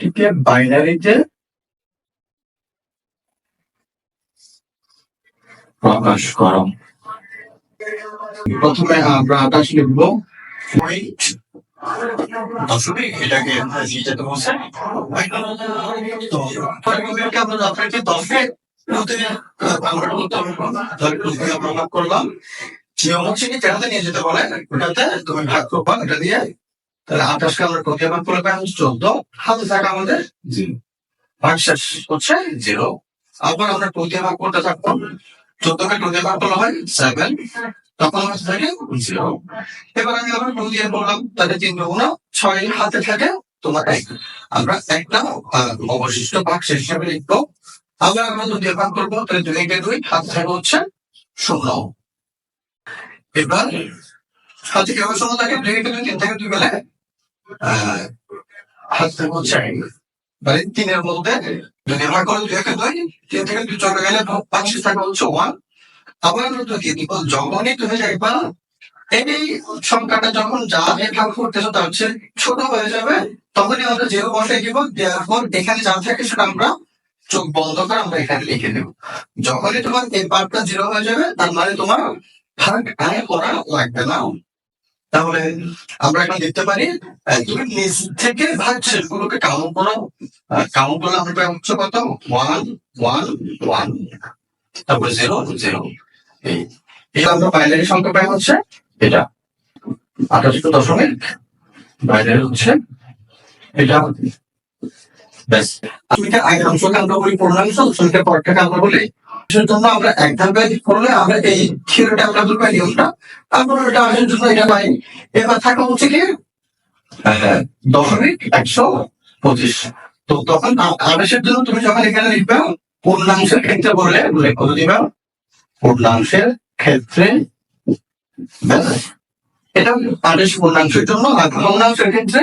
টিকে বাইনারিতে প্রকাশ করো। প্রথমে আমরা আকাশ লিখব পয়েন্ট দশমিক, এটাকে যেটা বলছে, তো পরিমাণকে আমরা আপনাকে দশে আমরা ভাগ করলাম। হচ্ছে কি যেটাতে নিয়ে যেতে বলে, ওটাতে তুমি ভাগ করবা, এটা দিয়ে তাহলে আমরা প্রতি ভাগ করলে পাই হচ্ছে চোদ্দ হাতে থাকা আমাদের জিরো ভাগ শেষ হচ্ছে জিরো আবার আমরা প্রতি ভাগ করতে থাকব? চোদ্দকে প্রতি ভাগ করলে হয় সেভেন তখন হচ্ছে থাকে জিরো এবার আমি আবার টু বললাম তাহলে তিন গুণ ছয় হাতে থাকে তোমার এক। আমরা একটা অবশিষ্ট ভাগ শেষ হিসাবে লিখব। আবার আমরা দুই দিয়ে করব তাহলে দুই কে দুই হাতে থাকে হচ্ছে শূন্য। এবার হাতে কেমন শূন্য থাকে? দুই কে দুই তিন থেকে দুই আহ, হাতে থাকে মানে তিনের মধ্যে যদি ভাগ করে দুই কে দুই, তিন থেকে দুই চলে গেলে পাঁচ থাকে হচ্ছে ওয়ান আবার যদি যখনই তুমি দেখবা এই সংখ্যাটা যখন যা দিয়ে ভাগ করতেছো, তার হচ্ছে ছোট হয়ে যাবে। তখনই আমরা জিরো বসাই দিব দেওয়ার পর এখানে যা থাকে সেটা আমরা চোখ বন্ধ করে আমরা এখানে লিখে দেব যখনই তোমার এই পার্টটা জিরো হয়ে যাবে, তার মানে তোমার ভাগ আয় করা লাগবে না। তাহলে আমরা এখন দেখতে পারি নিজ থেকে ভাগ সেগুলোকে কাউন্ট করো। কাউন্ট করলে আমরা পাই হচ্ছে কত? ওয়ান ওয়ান ওয়ান তারপরে জিরো জিরো এই এই আমরা বাইনারি সংখ্যা পাই হচ্ছে এটা আঠাশ দশমিক বাইনারি হচ্ছে এটা। ব্যাস। দশমিকের আগের অংশকে আমরা বলি পূর্ণাংশ দশমিকের পরটাকে আমরা বলি। সেটার জন্য আমরা এক ধাপে করলে আমরা এই থিওরিটা আমরা পাই নিয়মটা তারপর ওটা আসার জন্য এটা পাই এবার থাকা হচ্ছে কি দশমিক একশো পঁচিশ। তো তখন আ- আঠাশের জন্য তুমি যখন এখানে লিখবে, পূর্ণাংশের ক্ষেত্রে বললে উল্লেখ করে দিবা? পূর্ণাংশের ক্ষেত্রে এটা আঠাশ পূর্ণাংশের জন্য আর ভগ্নাংশের ক্ষেত্রে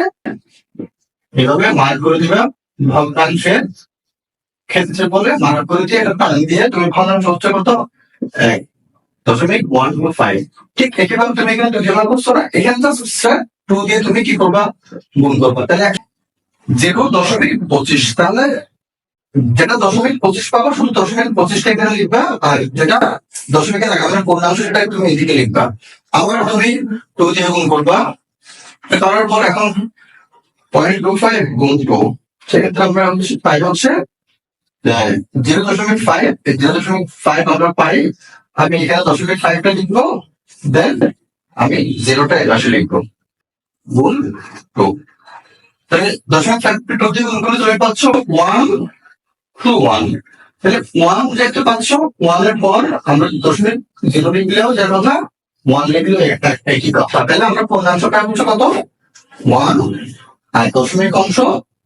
এভাবে মার্ক করে দিবা, ভগ্নাংশের ক্ষেত্রে বলে করে দিয়ে এটা টান দিয়ে তুমি ভগ্নাংশ হচ্ছে কত এক, দশমিক ওয়ান টু ফাইভ ঠিক একইভাবে তুমি এখানে দুই ভাগ করছ না, এখানে হচ্ছে টু দিয়ে তুমি কি করবা? গুণ করবা। তাহলে জিরো দশমিক পঁচিশ, তাহলে যেটা দশমিক পঁচিশ পাবো, শুধু দশমিক পঁচিশটা এখানে লিখবা, আর যেটা দশমিকের আগে মানে পূর্ণাংশ সেটা তুমি এদিকে লিখবা। আবার তুমি টু দিয়ে গুণ করবা। করার পর এখন পয়েন্ট টু ফাইভ গুণ টু সেক্ষেত্রে আমরা পাই হচ্ছে জিরো দশমিক ফাইভ জিরো দশমিক ফাইভ আমরা পাই আমি এখানে দশমিক ফাইভটা লিখব দেন আমি জিরোটা এলাশে লিখব। গুণ টু তাহলে দশমিক ফাইভ টু দিয়ে গুণ করলে তুমি পাচ্ছ ওয়ান টু ওয়ান তাহলে ওয়ান যেহেতু পাচ্ছ ওয়ানের পর আমরা দশমিক জিরো লিখলেও যে কথা ওয়ান লিখলেও একটা একই কথা। তাহলে আমরা পূর্ণাংশটা হচ্ছে কত? ওয়ান আর দশমিক অংশ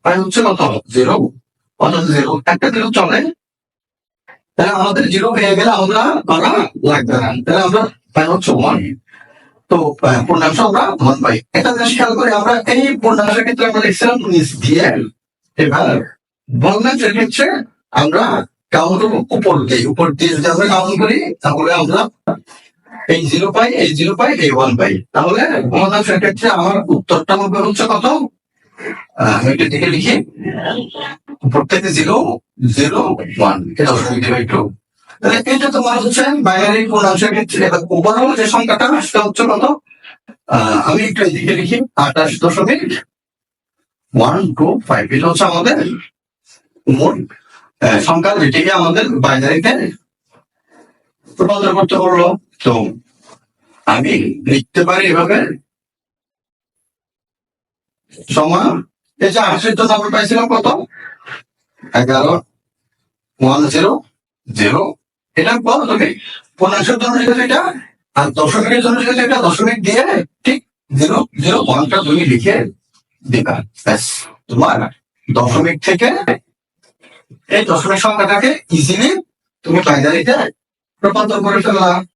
প্রায় হচ্ছে কত? জিরো অর্থাৎ জিরো একটা জিরো চলে, তাহলে আমাদের জিরো হয়ে গেলে আমরা করা লাগবে না? তাহলে আমরা পাই হচ্ছে ওয়ান তো পূর্ণাংশ আমরা ওয়ান পাই। একটা জিনিস খেয়াল করে, আমরা এই পূর্ণাংশের ক্ষেত্রে আমরা লিখছিলাম নিচ দিয়ে এবার ভগ্নাংশের ক্ষেত্রে আমরা কাউন্ট উপর দিয়ে। উপর দিয়ে যদি আমরা কাউন্ট করি, তাহলে আমরা এই জিরো পাই, এই জিরো পাই, এই ওয়ান পাই। তাহলে ভগ্নাংশের ক্ষেত্রে আমার উত্তরটা হবে হচ্ছে কত? আমি একটু দিকে লিখি। থেকে জিরো জিরো ওয়ান এটা দেবে একটু তাহলে এটা তোমার হচ্ছে বাইনারি পূর্ণাংশের ক্ষেত্রে ওভারঅল যে সংখ্যাটা, সেটা হচ্ছে কত? আমি একটু এদিকে লিখি আঠাশ দশমিক ওয়ান টু ফাইভ এটা হচ্ছে আমাদের মোট সংখ্যা যেটিকে আমাদের বাইনারিতে রূপান্তর করতে পারল তো আমি লিখতে পারি এভাবে। সময় এই যে আঠাশের জন্য আমরা পাইছিলাম কত? এগারো, ওয়ান জিরো জিরো। এটা বলো তুমি পূর্ণাংশের জন্য লিখেছো এটা আর দশমিকের জন্য লিখেছো এটা দশমিক দিয়ে ঠিক জিরো জিরো, ওয়ানটা তুমি লিখে দিবা। ব্যাস, তোমার দশমিক থেকে এই দশমিক সংখ্যাটাকে ইজিলি তুমি বাইনারিতে রূপান্তর করে ফেললা।